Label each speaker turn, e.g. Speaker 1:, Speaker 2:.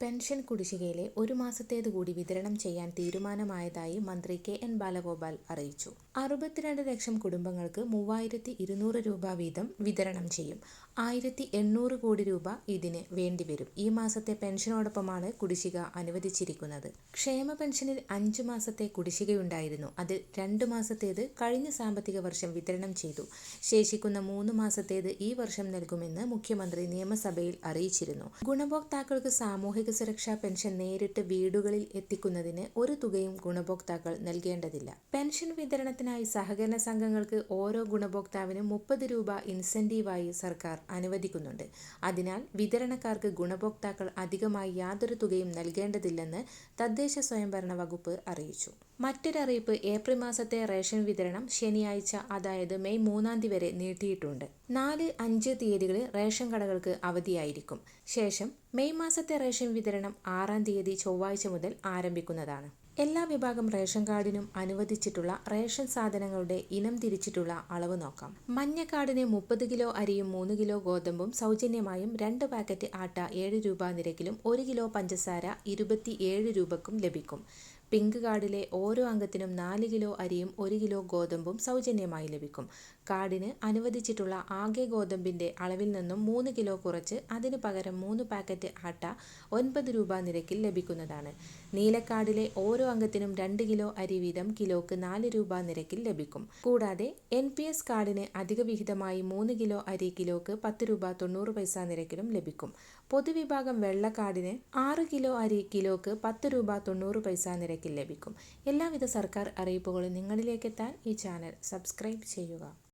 Speaker 1: Pension കുടിശ്ശികയിലെ ഒരു മാസത്തേത് കൂടി വിതരണം ചെയ്യാൻ തീരുമാനമായതായി മന്ത്രി കെ എൻ ബാലഗോപാൽ അറിയിച്ചു. അറുപത്തിരണ്ട് ലക്ഷം കുടുംബങ്ങൾക്ക് മൂവായിരത്തി ഇരുന്നൂറ് രൂപ വീതം വിതരണം ചെയ്യും. ആയിരത്തി എണ്ണൂറ് കോടി രൂപ ഇതിന് വേണ്ടിവരും. ഈ മാസത്തെ പെൻഷനോടൊപ്പമാണ് കുടിശ്ശിക അനുവദിച്ചിരിക്കുന്നത്. ക്ഷേമ പെൻഷനിൽ അഞ്ചു മാസത്തെ കുടിശ്ശികയുണ്ടായിരുന്നു. അതിൽ രണ്ടു മാസത്തേത് കഴിഞ്ഞ സാമ്പത്തിക വർഷം വിതരണം ചെയ്തു. ശേഷിക്കുന്ന മൂന്ന് മാസത്തേത് ഈ വർഷം നൽകുമെന്ന് മുഖ്യമന്ത്രി നിയമസഭയിൽ അറിയിച്ചിരുന്നു. ഗുണഭോക്താക്കൾക്ക് സാമൂഹിക സുരക്ഷാ പെൻഷൻ നേരിട്ട് വീടുകളിൽ എത്തിക്കുന്നതിന് ഒരു തുകയും ഗുണഭോക്താക്കൾ നൽകേണ്ടതില്ല. പെൻഷൻ വിതരണത്തിനായി സഹകരണ സംഘങ്ങൾക്ക് ഓരോ ഗുണഭോക്താവിനും മുപ്പത് രൂപ ഇൻസെന്റീവായി സർക്കാർ അനുവദിക്കുന്നുണ്ട്. അതിനാൽ വിതരണക്കാർക്ക് ഗുണഭോക്താക്കൾ അധികമായി യാതൊരു തുകയും നൽകേണ്ടതില്ലെന്ന് തദ്ദേശ സ്വയംഭരണ വകുപ്പ് അറിയിച്ചു. മറ്റൊരറിയിപ്പ് ഏപ്രിൽ മാസത്തെ റേഷൻ വിതരണം ശനിയാഴ്ച അതായത് മെയ് മൂന്നാം തീയതി വരെ നീട്ടിയിട്ടുണ്ട്. നാല്, അഞ്ച് തീയതികളിൽ റേഷൻ കടകൾക്ക് അവധിയായിരിക്കും. ശേഷം മെയ് മാസത്തെ റേഷൻ വിതരണം ആറാം തീയതി ചൊവ്വാഴ്ച മുതൽ ആരംഭിക്കുന്നതാണ്. എല്ലാ വിഭാഗം റേഷൻ കാർഡിനും അനുവദിച്ചിട്ടുള്ള റേഷൻ സാധനങ്ങളുടെ ഇനം തിരിച്ചിട്ടുള്ള അളവ് നോക്കാം. മഞ്ഞ കാർഡിന് മുപ്പത് കിലോ അരിയും മൂന്ന് കിലോ ഗോതമ്പും സൗജന്യമായും രണ്ട് പാക്കറ്റ് ആട്ട ഏഴ് രൂപ നിരക്കിലും ഒരു കിലോ പഞ്ചസാര ഇരുപത്തിഏഴ് രൂപക്കും ലഭിക്കും. പിങ്ക് കാർഡിലെ ഓരോ അംഗത്തിനും നാല് കിലോ അരിയും ഒരു കിലോ ഗോതമ്പും സൗജന്യമായി ലഭിക്കും. കാർഡിന് അനുവദിച്ചിട്ടുള്ള ആകെ ഗോതമ്പിന്റെ അളവിൽ നിന്നും മൂന്ന് കിലോ കുറച്ച് അതിന് പകരം മൂന്ന് പാക്കറ്റ് ആട്ട ഒൻപത് രൂപ നിരക്കിൽ ലഭിക്കുന്നതാണ്. നീല കാർഡിലെ ഓരോ അംഗത്തിനും രണ്ട് കിലോ അരി വീതം കിലോക്ക് നാല് രൂപ നിരക്കിൽ ലഭിക്കും. കൂടാതെ എൻ പി എസ് കാർഡിന് അധിക വിഹിതമായി മൂന്ന് കിലോ അരി കിലോക്ക് പത്ത് രൂപ തൊണ്ണൂറ് പൈസ നിരക്കിലും ലഭിക്കും. പൊതുവിഭാഗം വെള്ള കാർഡിന് ആറ് കിലോ അരി കിലോക്ക് പത്ത് രൂപ തൊണ്ണൂറ് പൈസ നിരക്കിൽ ലഭിക്കും. എല്ലാവിധ സർക്കാർ അറിയിപ്പുകളും നിങ്ങളിലേക്കെത്താൻ ഈ ചാനൽ സബ്സ്ക്രൈബ് ചെയ്യുക.